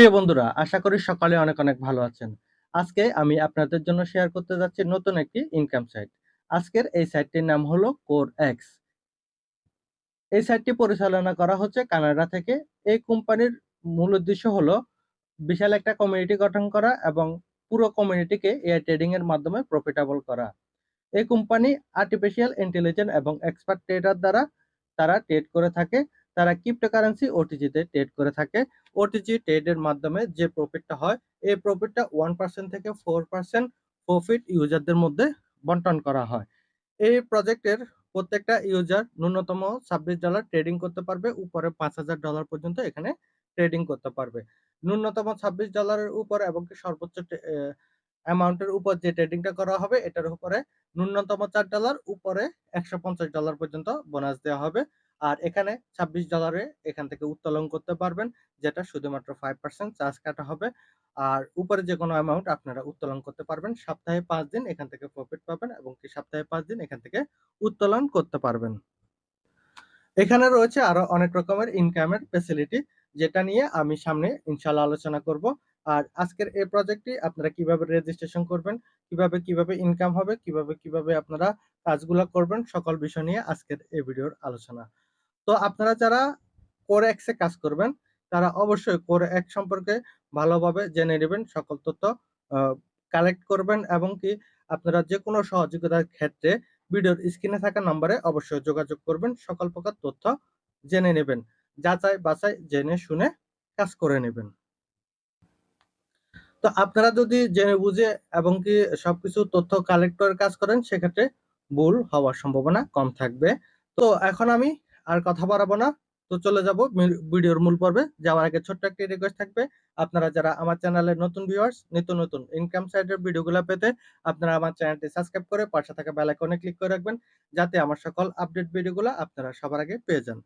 প্রিয় বন্ধুরা, আশা করি সকালে অনেক অনেক ভালো আছেন। আজকে আমি আপনাদের জন্য শেয়ার করতে যাচ্ছি নতুন একটি ইনকাম সাইট আজকের এই সাইটটির নাম হলো কোর এক্স এই সাইটটি পরিচালনা করা হচ্ছে কানাডা থেকে। এই কোম্পানির মূল উদ্দেশ্য হলো বিশাল একটা কমিউনিটি গঠন করা এবং পুরো কমিউনিটিকে এয়ার ট্রেডিং এর মাধ্যমে প্রফিটেবল করা। এই কোম্পানি আর্টিফিশিয়াল ইন্টেলিজেন্স এবং এক্সপার্ট ট্রেডার দ্বারা তারা ট্রেড করে থাকে। তারা ক্রিপ্টোকারেন্সি ওটিজিতে ট্রেড করে থাকে। ওটিজি ট্রেডের মাধ্যমে যে প্রফিটটা হয়, এই প্রফিটটা ওয়ান পার্সেন্ট থেকে ফোর পার্সেন্ট প্রফিট ইউজারদের মধ্যে বন্টন করা হয়। এই প্রজেক্টের প্রত্যেকটা ইউজার ন্যূনতম ছাব্বিশ ডলার ট্রেডিং করতে পারবে, উপরে পাঁচ হাজার ডলার পর্যন্ত এখানে ট্রেডিং করতে পারবে। ন্যূনতম ছাব্বিশ ডলারের উপর এবং সর্বোচ্চ অ্যামাউন্টের উপর যে ট্রেডিংটা করা হবে, এটার উপরে ন্যূনতম চার ডলার উপরে একশো পঞ্চাশ ডলার পর্যন্ত বোনাস দেওয়া হবে। আর এখানে ছাব্বিশ ডলারে এখান থেকে উত্তোলন করতে পারবেন, যেটা শুধুমাত্র ফাইভ পার্সেন্ট চার্জ কাটা হবে। আর উপরে যে কোনো অ্যামাউন্ট আপনারা উত্তোলন করতে পারবেন, সপ্তাহে পাঁচ দিন এখান থেকে প্রফিট পাবেন এবং কি সপ্তাহে পাঁচ দিন এখান থেকে উত্তোলন করতে পারবেন। এখানে রয়েছে আরও অনেক রকমের ইনকামের ফেসিলিটি যেটা নিয়ে আমি সামনে ইনশাল্লাহ আলোচনা করব। আর আজকের এই প্রজেক্টটি আপনারা কীভাবে রেজিস্ট্রেশন করবেন, কীভাবে কীভাবে ইনকাম হবে, কীভাবে কীভাবে আপনারা কাজগুলো করবেন, সকল বিষয় নিয়ে আজকের এই ভিডিওর আলোচনা। তো আপনারা যারা কোর এক্সে কাজ করবেন, তারা অবশ্যই কোর এক সম্পর্কে ভালোভাবে জেনে নেবেন, সকল তথ্য কালেক্ট করবেন এবং কি আপনারা যে কোনো সহযোগিতার ক্ষেত্রে ভিডিওর স্ক্রিনে থাকা নম্বরে অবশ্যই যোগাযোগ করবেন, সকল প্রকার তথ্য জেনে নেবেন, যাচাই বাছাই জেনে শুনে কাজ করে নেবেন। তো আপনারা যদি জেনে বুঝে এবং কি সবকিছু তথ্য কালেক্ট করে কাজ করেন, সেক্ষেত্রে ভুল হওয়ার সম্ভাবনা কম থাকবে। তো এখন আমি আর কথা বাড়াবো না। তো চলে যাব ভিডিওর মূল পর্বে। যাওয়ার আগে ছোট্ট একটি রিকোয়েস্ট থাকবে। আপনারা যারা আমার চ্যানেলের নতুন ভিউয়ার্স নিত্য নতুন ইনকাম সাইডের ভিডিওগুলো পেতে আপনারা আমার চ্যানেলটি সাবস্ক্রাইব করে পাশে থাকা বেল আইকনে ক্লিক করে রাখবেন, যাতে আমার সকল আপডেট ভিডিওগুলো আপনারা সবার আগে পেয়ে যান।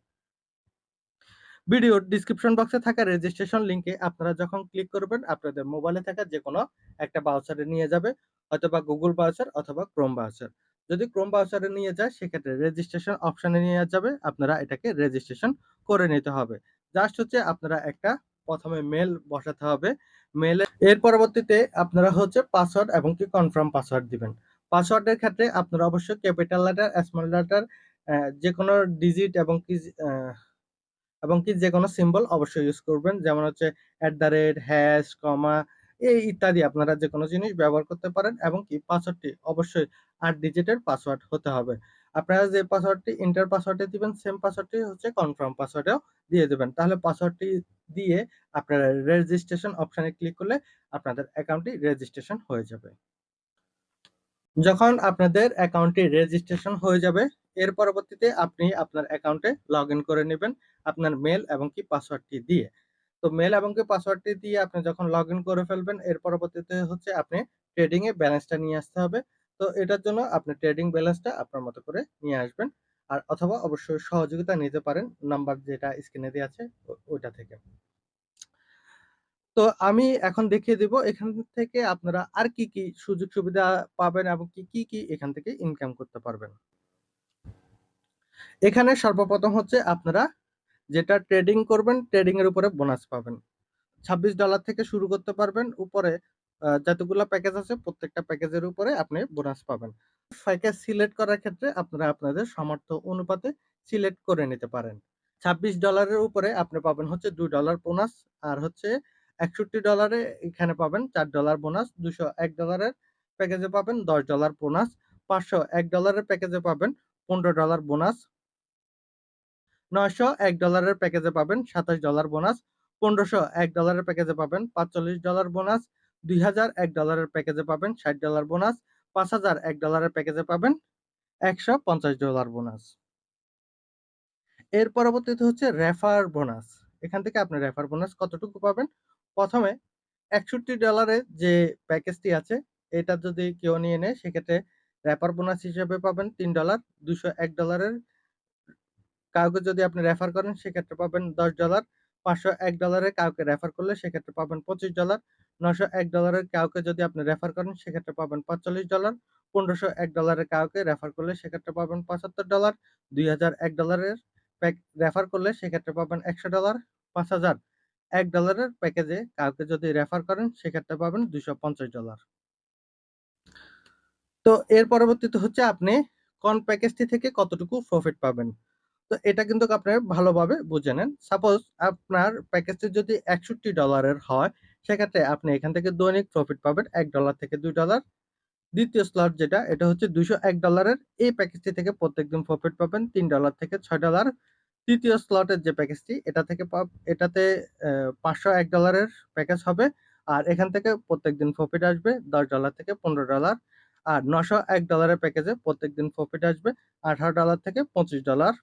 ভিডিওর ডিসক্রিপশন বক্সে থাকা রেজিস্ট্রেশন লিংকে আপনারা যখন ক্লিক করবেন, আপনাদের মোবাইলে থাকা যে কোনো একটা ব্রাউজারে নিয়ে যাবে অথবা গুগল ব্রাউজার অথবা ক্রোম ব্রাউজার যদি ক্রোম ব্রাউজারে নিয়ে যায়, সেক্ষেত্রে রেজিস্ট্রেশন অপশনে নিয়ে যাবে। আপনারা এটাকে রেজিস্ট্রেশন করে নিতে হবে। জাস্ট হচ্ছে আপনারা একটা প্রথমে মেল বসাতে হবে। মেলে এর পরবর্তীতে আপনারা হচ্ছে পাসওয়ার্ড এবং কি কনফার্ম পাসওয়ার্ড দিবেন। পাসওয়ার্ডের ক্ষেত্রে আপনারা অবশ্যই ক্যাপিটাল লেটার স্মল লেটার যে কোনো ডিজিট এবং কি এবং কি যে কোনো সিম্বল অবশ্যই ইউজ করবেন। যেমন হচ্ছে at the rate hash comma এই ইত্যাদি। আপনারা যে কোনো জিনিস ব্যবহার করতে পারেন এবং কি পাসওয়ার্ডটি অবশ্যই আট ডিজিটের পাসওয়ার্ড হতে হবে। আপনারা যে পাসওয়ার্ডটি ইন্টার পাসওয়ার্ডে দিবেন সেম পাসওয়ার্ডটি হচ্ছে কনফার্ম পাসওয়ার্ডেও দিয়ে দেবেন। তাহলে পাসওয়ার্ডটি দিয়ে আপনারা রেজিস্ট্রেশন অপশানে ক্লিক করলে আপনাদের অ্যাকাউন্টটি রেজিস্ট্রেশন হয়ে যাবে। যখন আপনাদের অ্যাকাউন্টটি রেজিস্ট্রেশন হয়ে যাবে, এর পরবর্তীতে আপনি আপনার অ্যাকাউন্টে লগ ইন করে নেবেন আপনার মেল এবং কি পাসওয়ার্ডটি দিয়ে। তো মেল এবং কি পাসওয়ার্ডটি দিয়ে আপনি যখন লগ ইন করে ফেলবেন, এর পরবর্তীতে হচ্ছে আপনি ট্রেডিংয়ে ব্যালেন্সটা নিয়ে আসতে হবে। তো এটার জন্য আপনি ট্রেডিং ব্যালেন্সটা আপনার মতো করে নিয়ে আসবেন। আর অথবা অবশ্যই সহযোগিতা নিতে পারেন নাম্বার যেটা স্ক্রিনে দেওয়া আছে ওইটা থেকে। তো আমি এখন দেখিয়ে দিব এখান থেকে আপনারা আর কি কি সুযোগ সুবিধা পাবেন এবং কি কি কি এখান থেকে ইনকাম করতে পারবেন। এখানে সর্বপ্রথম হচ্ছে আপনারা যেটা ট্রেডিং করবেন ট্রেডিং এর উপরে বোনাস পাবেন। ছাব্বিশ ডলার থেকে শুরু করতে পারবেন, উপরে যতগুলো প্যাকেজ আছে প্রত্যেকটা প্যাকেজের উপরে আপনি বোনাস পাবেন। প্যাকেজ সিলেক্ট করার ক্ষেত্রে আপনারা আপনাদের সামর্থ্য অনুপাতে সিলেক্ট করে নিতে পারেন। ছাব্বিশ ডলারের উপরে আপনি পাবেন হচ্ছে দুই ডলার বোনাস আর হচ্ছে একষট্টি ডলারে এখানে পাবেন চার ডলার বোনাস দুশো এক ডলারের প্যাকেজে পাবেন দশ ডলার বোনাস পাঁচশো এক ডলারের প্যাকেজে পাবেন পনেরো ডলার বোনাস নয়শো এক ডলারের প্যাকেজে পাবেন সাতাশ ডলার বোনাস পনেরোশো এক ডলারের প্যাকেজে পাবেন পাঁচচল্লিশ ডলার বোনাস দুই হাজার এক ডলারের প্যাকেজে পাবেন ষাট ডলার বোনাস পাঁচ হাজার এক ডলারের প্যাকেজে পাবেন একশো পঞ্চাশ ডলার বোনাস এর পরবর্তীতে হচ্ছে রেফার বোনাস এখান থেকে আপনি রেফার বোনাস কতটুকু পাবেন? প্রথমে একষট্টি ডলারের যে প্যাকেজটি আছে, এটা যদি কেউ নিয়ে নেয়, সেক্ষেত্রে রেফার বোনাস হিসেবে পাবেন তিন ডলার। দুশো এক ডলারের কাউকে যদি আপনি রেফার করেন, সেক্ষেত্রে পাবেন দশ ডলার। পাঁচশো এক ডলারে কাউকে রেফার করলে, সেক্ষেত্রে পাবেন পঁচিশ ডলার। নশো এক ডলারের কাউকে যদি আপনি রেফার করেন, সেক্ষেত্রে পাবেন পাঁচচল্লিশ ডলার পনেরোশো এক ডলারের কাউকে রেফার করলে, সেক্ষেত্রে পাবেন পঁচাত্তর ডলার দুই হাজার এক ডলারের প্যাক রেফার করলে, সেক্ষেত্রে পাবেন একশো ডলার পাঁচ হাজার। এক ডলারের প্যাকেজে কাউকে যদি রেফার করেন, সেক্ষেত্রে পাবেন দুশো পঞ্চাশ ডলার তো এর পরবর্তীতে হচ্ছে আপনি কোন প্যাকেজটি থেকে কতটুকু প্রফিট পাবেন? তো এটা কিন্তু আপনি ভালোভাবে বুঝে নেন। সাপোজ আপনার প্যাকেজটি যদি একষট্টি ডলারের হয় সেক্ষেত্রে আপনি এখান থেকে দৈনিক প্রফিট পাবেন এক ডলার থেকে দুই ডলার দ্বিতীয় স্লট যেটা, এটা হচ্ছে দুইশো এক ডলারের এই প্যাকেজটি থেকে প্রত্যেকদিন প্রফিট পাবেন তিন ডলার থেকে ছয় ডলার তৃতীয় স্লটের যে প্যাকেজটি এটা থেকে এটাতে পাঁচশো এক ডলারের প্যাকেজ হবে। আর এখান থেকে প্রত্যেকদিন প্রফিট আসবে দশ ডলার থেকে পনেরো ডলার আর নশো এক ডলারের প্যাকেজে প্রত্যেকদিন প্রফিট আসবে আঠারো ডলার থেকে পঁচিশ ডলার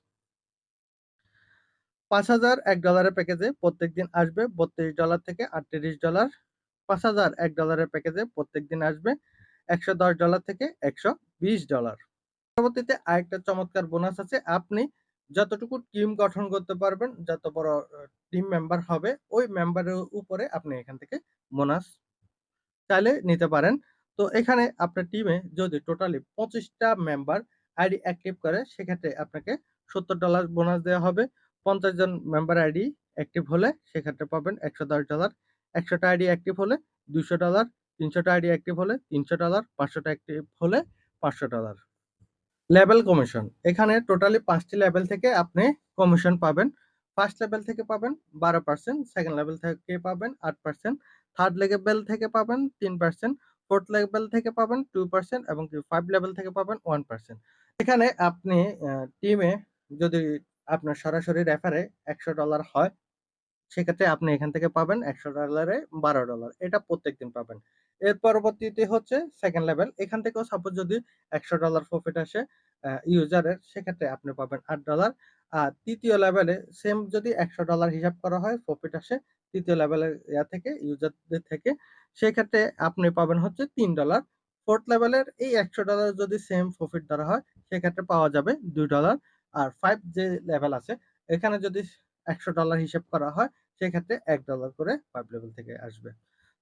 পাঁচ হাজার এক ডলারের প্যাকেজে প্রত্যেক দিন আসবে বত্রিশ ডলার থেকে আটত্রিশ ডলার পাঁচ হাজার এক ডলারের প্যাকেজে প্রত্যেক দিন আসবে একশো দশ ডলার থেকে একশো বিশ ডলার পরবর্তীতে আরেকটা চমৎকার বোনাস আছে, আপনি যতটুকু টিম গঠন করতে পারবেন, যত বড় টিম মেম্বার হবে, ওই মেম্বারের উপরে আপনি এখান থেকে বোনাস চাইলে নিতে পারেন। তো এখানে আপনার টিমে যদি টোটালি পঁচিশটা মেম্বার আইডি অ্যাক্টিভ করে, সেক্ষেত্রে আপনাকে সত্তর ডলার বোনাস দেওয়া হবে। পঞ্চাশ জন মেম্বার আইডি অ্যাক্টিভ হলে সেক্ষেত্রে পাবেন একশো দশ ডলার একশোটা আইডি অ্যাক্টিভ হলে দুশো ডলার তিনশোটা আইডি অ্যাক্টিভ হলে তিনশো ডলার পাঁচশোটা অ্যাক্টিভ হলে পাঁচশো ডলার লেভেল কমিশন এখানে টোটালি পাঁচটি লেভেল থেকে আপনি কমিশন পাবেন। ফার্স্ট লেভেল থেকে পাবেন বারো পার্সেন্ট সেকেন্ড লেভেল থেকে পাবেন আট পার্সেন্ট থার্ড লেভেল থেকে পাবেন তিন পার্সেন্ট ফোর্থ লেভেল থেকে পাবেন টু পার্সেন্ট এবং ফাইভ লেভেল থেকে পাবেন ওয়ান পার্সেন্ট এখানে আপনি টিমে যদি আপনার সরাসরি রেফারে একশো ডলার হয়, সেক্ষেত্রে আপনি এখান থেকে পাবেন একশো ডলারে বারো ডলার এটা প্রত্যেক দিন পাবেন। এর পরবর্তীতে হচ্ছে সেকেন্ড লেভেল এখান থেকেও সাপোজ যদি একশো ডলার প্রফিট আসে ইউজারের সেক্ষেত্রে আপনি পাবেন আট ডলার আর তৃতীয় লেভেলে সেম যদি একশো ডলার হিসাব করা হয় প্রফিট আসে তৃতীয় লেভেলের ইয়া থেকে ইউজারদের থেকে, সেক্ষেত্রে আপনি পাবেন হচ্ছে তিন ডলার ফোর্থ লেভেলের এই একশো ডলার যদি সেম প্রফিট ধরা হয়, সেক্ষেত্রে পাওয়া যাবে দুই ডলার আর ফাইভ যে লেভেল আছে, এখানে যদি একশো ডলার হিসেব করা হয়, সেক্ষেত্রে এক ডলার করে ফাইভ লেভেল থেকে আসবে।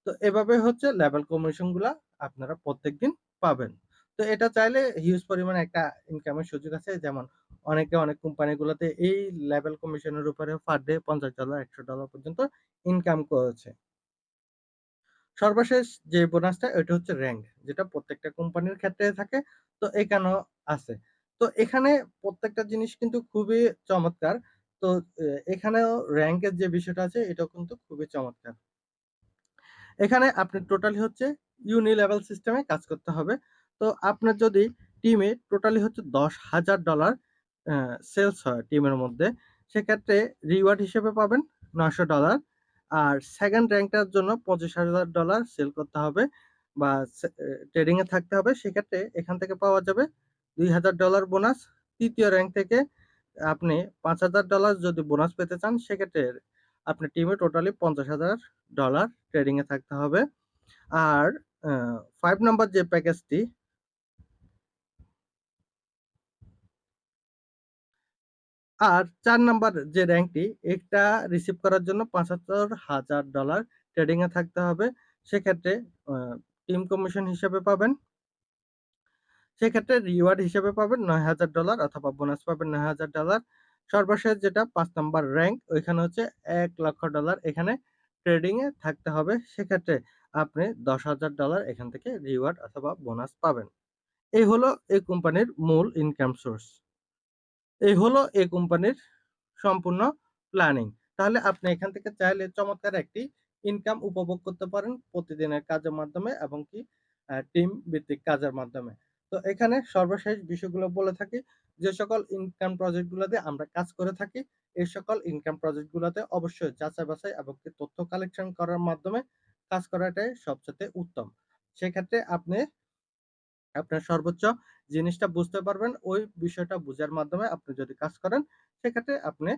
তো এভাবে হচ্ছে লেভেল কমিশনগুলা আপনারা প্রত্যেক দিন পাবেন। তো এটা চাইলে হিউজ পরিমাণে একটা ইনকামের সুযোগ আছে, যেমন অনেকে অনেক কোম্পানিগুলোতে এই লেভেল কমিশনের উপরে পার ডে পঞ্চাশ ডলার একশো ডলার পর্যন্ত ইনকাম করেছে। সর্বশেষ যে বোনাসটা ওইটা হচ্ছে র্যাঙ্ক যেটা প্রত্যেকটা কোম্পানির ক্ষেত্রে থাকে। তো এখানেও আছে। তো এখানে প্রত্যেকটা জিনিস কিন্তু খুবই চমৎকার। তো এখানেও র্যাঙ্কের যে বিষয়টা আছে, এটাও কিন্তু খুবই চমৎকার। এখানে আপনি টোটালি হচ্ছে ইউনি লেভেল সিস্টেমে কাজ করতে হবে। তো আপনার যদি টিমে টোটালি হচ্ছে দশ হাজার ডলার সেলস হয় টিমের মধ্যে, সেক্ষেত্রে রিওয়ার্ড হিসেবে পাবেন নশো ডলার আর সেকেন্ড র্যাঙ্কটার জন্য পঁচিশ হাজার ডলার সেল করতে হবে বা ট্রেডিংয়ে থাকতে হবে। সেক্ষেত্রে এখান থেকে পাওয়া যাবে দুই হাজার ডলার বোনাস, তৃতীয় র্যাঙ্ক থেকে আপনি পাঁচ হাজার ডলার যদি বোনাস পেতে চান, সেক্ষেত্রে আপনার টিমে টোটালি পঞ্চাশ হাজার ডলার ট্রেডিংয়ে থাকতে হবে। আর ফাইভ নাম্বার যে প্যাকেজটি আর চার নাম্বার যে র্যাঙ্কটি এটা রিসিভ করার জন্য পাঁচাত্তর হাজার ডলার ট্রেডিংয়ে থাকতে হবে। সেক্ষেত্রে টিম কমিশন হিসেবে পাবেন। সেক্ষেত্রে রিওয়ার্ড হিসেবে পাবেন নয় হাজার ডলার অথবা বোনাস পাবেন নয় হাজার ডলার সর্বশেষ যেটা পাঁচ নাম্বার র্যাঙ্ক ওইখানে হচ্ছে এক লক্ষ ডলার এখানে ট্রেডিং এ থাকতে হবে। সেক্ষেত্রে আপনি দশ হাজার ডলার এখান থেকে রিওয়ার্ড অথবা বোনাস পাবেন। এই হলো এই কোম্পানির মূল ইনকাম সোর্স এই হলো এই কোম্পানির সম্পূর্ণ প্ল্যানিং তাহলে আপনি এখান থেকে চাইলে চমৎকার একটি ইনকাম উপভোগ করতে পারেন প্রতিদিনের কাজের মাধ্যমে এবং কি টিম ভিত্তিক কাজের মাধ্যমে। তো এখানে সর্বশেষ বিষয়গুলো বলে থাকি। যে সকল ইনকাম প্রজেক্টগুলোতে আমরা কাজ করে থাকি, এই সকল ইনকাম প্রজেক্টগুলোতে অবশ্যই যাচাই বাছাই এবং তথ্য কালেকশন করার মাধ্যমে কাজ করাটাই সবচেয়ে উত্তম। সেক্ষেত্রে আপনি, আপনার সর্বোচ্চ জিনিসটা বুঝতে পারবেন, ওই বিষয়টা বোঝার মাধ্যমে আপনি যদি কাজ করেন, সেক্ষেত্রে আপনি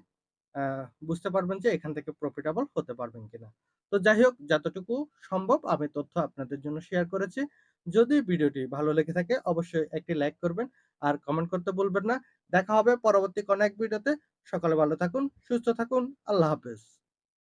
বুঝতে পারবেন যে এখান থেকে প্রফিটেবল হতে পারবেন কিনা। তো যাই হোক, যতটুকু সম্ভব আমি তথ্য আপনাদের জন্য শেয়ার করেছি। যদি ভিডিওটি ভালো লেগে থাকে, অবশ্যই একটি লাইক করবেন আর কমেন্ট করতে বলবেন না। দেখা হবে পরবর্তী কোনো এক ভিডিওতে। সকালে ভালো থাকুন, সুস্থ থাকুন, আল্লাহ হাফেজ।